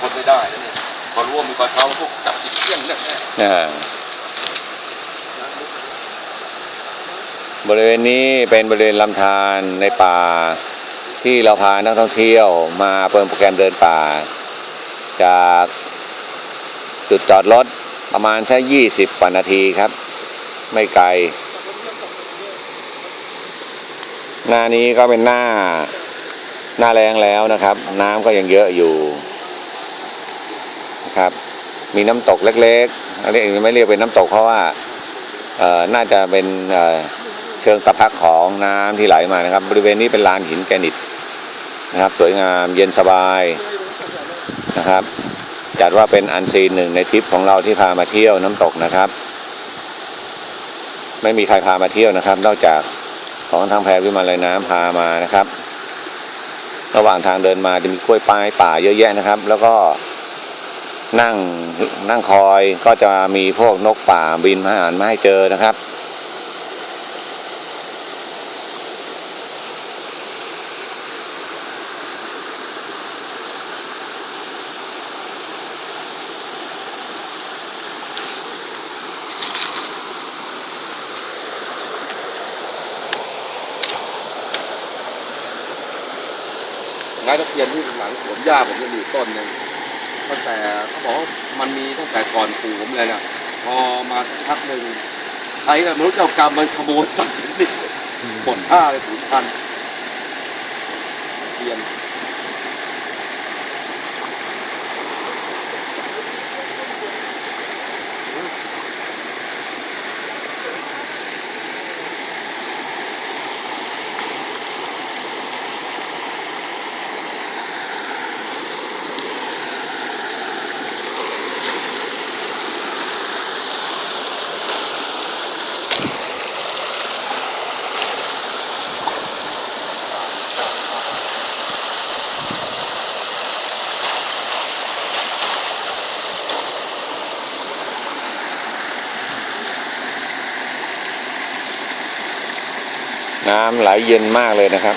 ทนไม่ได้แล้วเนี่ยพอรู้ว่ามีปลาเท้าพวกจับติดเที่ยงเนี่ยแน่บริเวณนี้เป็นบริเวณลำธารในป่า ที่เราพานักท่องเที่ยวมาเปิดโปรแกรมเดินป่า จากจุดจอดรถประมาณแค่ยี่สิบกว่านาทีครับ ไม่ไกล หน้านี้ก็เป็นหน้าหน้าแรงแล้วนะครับ น้ำก็ยังเยอะอยู่ นะครับ มีน้ำตกเล็กๆอันนี้ไม่เรียกเป็นน้ำตกเพราะว่าน่าจะเป็นเชิงตะพักของน้ำที่ไหลมานะครับ บริเวณนี้เป็นลานหินแกรนิตนะครับ สวยงามเย็นสบายนะครับ จัดว่าเป็นอันซีนหนึ่งในทริปของเราที่พามาเที่ยวน้ำตกนะครับ ไม่มีใครพามาเที่ยวนะครับ นอกจากของทางแพรวิมานลอยน้ำพามานะครับ ระหว่างทางเดินมาจะมีกล้วยปลายป่าเยอะแยะนะครับ แล้วก็ นั่งนั่งคอยก็จะมีพวกนกป่าบินมาหามาให้เจอนะครับ ไม้ตะเคียนที่หลังสวนหญ้าผมยังมีต้นหนึ่ง ตั้งแต่เขาบอกว่ามันมีตั้งแต่ก่อนปู่ผมเลยนะพอมาสักพักหนึ่งใครกับมนุษย์เจ้ากรรมมันขโมยตัดนี่หมดท่าเลยศูนย์พันเทียน น้ำไหลเย็นมากเลยนะครับ